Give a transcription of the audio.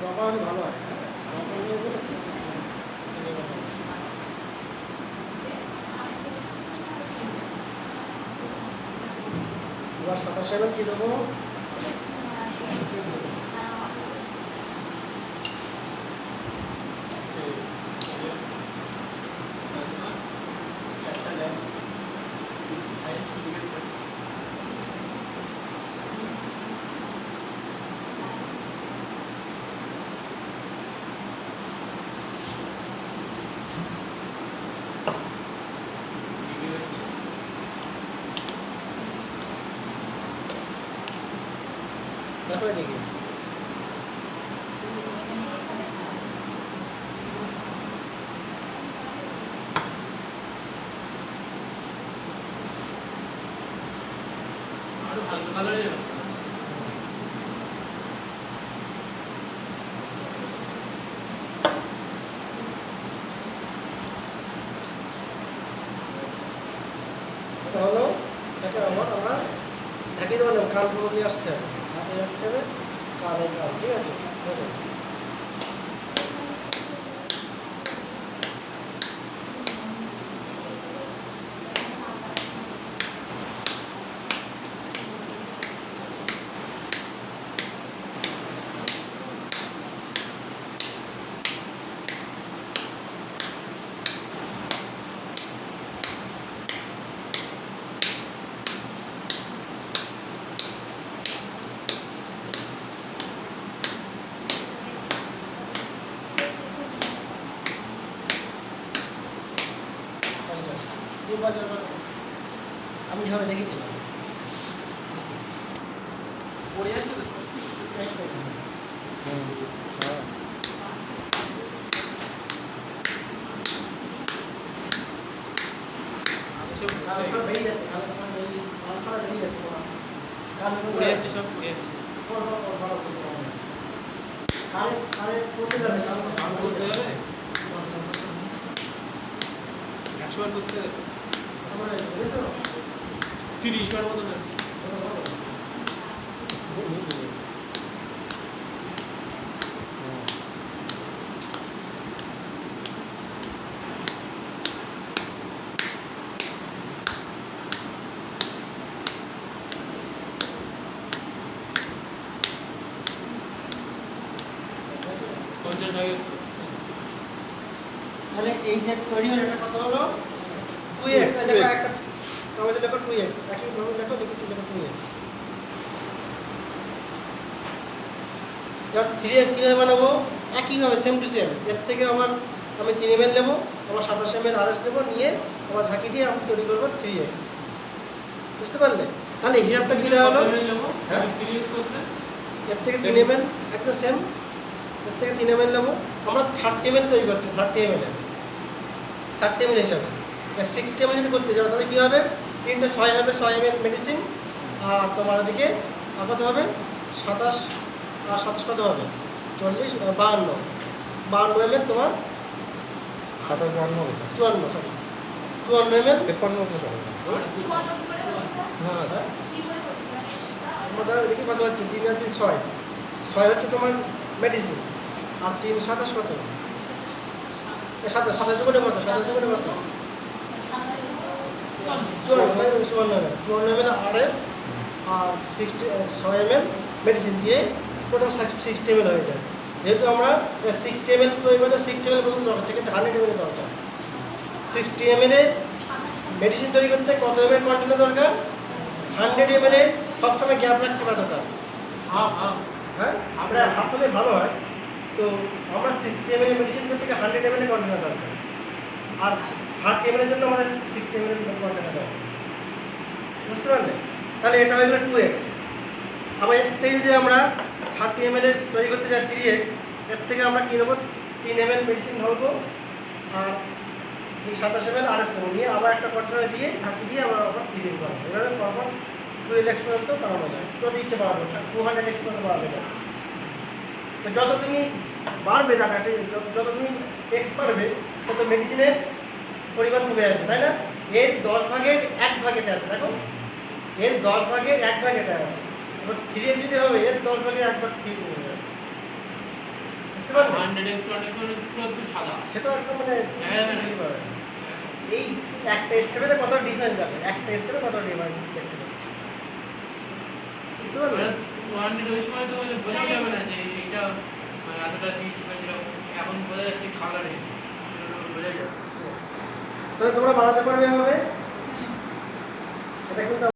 ডকা হলে ভালো হয় কী দেবো স্প্রে দেবো দেখো এদিকে ভালো এটা হলো এটাকে আবার আমরা ঢাকিয়ে পুরো নিয়ে আসতে হবে। হাতে রাখতে হবে কালে কাল ঠিক আছে? ঠিক আছে পঞ্চাশ আমি যেভাবে দেখে দিলাম পড়ে যাচ্ছে সব। পড়ে। যাচ্ছে। সব পড়ে কালে কালে করতে যাবে গান করতে হবে বার করতে তিরিশ বার মতো আছে। পঞ্চাশ হয়ে তাহলে এই যে তৈরি হলো এটা কত হলো? টু এক্স দেখো একটা কাগজে লেখো টু এক্স একই ভাবে লেখো লিখো টু লেখো টু এক্স এবার থ্রি এক্স কীভাবে বানাবো? একইভাবে সেম টু সেম এর থেকে আমার আমি তিন এম এল নেব আবার সাতাশ এম এল আর এস নেব নিয়ে আবার ঝাঁকি দিয়ে আমি তৈরি করব থ্রি এক্স বুঝতে পারলে? তাহলে হিসাবটা কী হলো? হ্যাঁ? এর থেকে তিন এম এল একদম সেম এর থেকে তিন এম এল নেব। আমরা থার্টি এম এল তৈরি করতে thirty M L thirty M L হিসাবে এবার সিক্সটি এম এল যদি করতে যাও তাহলে কী হবে? তিনটে ছয় হবে ছয় এম এল মেডিসিন আর তোমার ওদিকে আর কত হবে সাতাশ আর সাতাশ কত হবে? চল্লিশ বাহান্ন। বাহান্ন এম এল তোমার সাতাশ বান্ন চুয়ান্ন সরি চুয়ান্ন এম এল তেপ্পান্ন না। তোমাদের এদিকে কত হচ্ছে? তিন আর তিন ছয়। ছয় হচ্ছে তোমার মেডিসিন আর তিন সাতাশ কত সাতাশ সাতাশ দুগুণে কত সাতাশ দুগুণে কত চুয়ান্ন চুয়ান্ন এম এল। চুয়ান্ন এম এল আর এস আর সিক্সটি ছয় এম এল মেডিসিন দিয়ে টোটাল সিক্সটি এম এল হয়ে যায়। যেহেতু আমরা সিক্সটি এম এল তৈরি করতে সিক্সটি এম এল প্রথম দরকার সেক্ষেত্রে হান্ড্রেড এম এল দরকার। সিক্সটি এম এল মেডিসিন তৈরি করতে কত এম এল কন্টেনার দরকার? হান্ড্রেড এম এল সবসময় গ্যাপ রাখতে পারা দরকার। হাফ হ্যাঁ। আমরা হাফ হলে ভালো হয়। তো আমরা সিক্সটি এম মেডিসিন করতে গিয়ে হান্ড্রেড এম কন্টেনার দরকার। আর এম এর জন্য আমাদের সিক্সটি এম এল কন্টেনার দরকার। বুঝতে পারলে? তাহলে এটা হয়ে গেল টু এক্স আবার এর থেকে যদি আমরা থার্টি এম এল তৈরি করতে চাই থ্রি এক্সের থেকে আমরা কী নেব? তিন এম এল মেডিসিন ধরবো আর সাতাশ এম এল আর এস নেব। নিয়ে আবার একটা কন্টেনার দিয়ে ঢাকি দিয়ে আমরা আবার থ্রি এক্স বানাবো। এভাবে পরপর টু এক্স পর্যন্ত বানানো যায়। যদি ইচ্ছে বাড়াবো টু হান্ড্রেড এক্স পর্যন্ত বাড়াতে তো মানে যত তুমি বাড়বে টাকাটি যত তুমি এক্স বাড়বে তত মেডিসিনের পরিমাণ কমে আসবে তাই না? এর দশ ভাগের এক ভাগেতে আছে দেখো। এর দশ ভাগের এক ভাগে আছে। এবার থ্রি এম যদি হবে এর দশ ভাগের এক ভাগ থ্রি যাবে। বুঝতে হান্ড্রেড একটু সাদা সে তো একদম মানে হ্যাঁ, হ্যাঁ। এই একটা স্টেপে একটা স্টেপে বুঝতে পারলে? মানে ওই সময় তো যাবে না যে এখন বোঝা যাচ্ছে বোঝা যাচ্ছে। তাহলে তোমরা বানাতে পারবে এভাবে? কিন্তু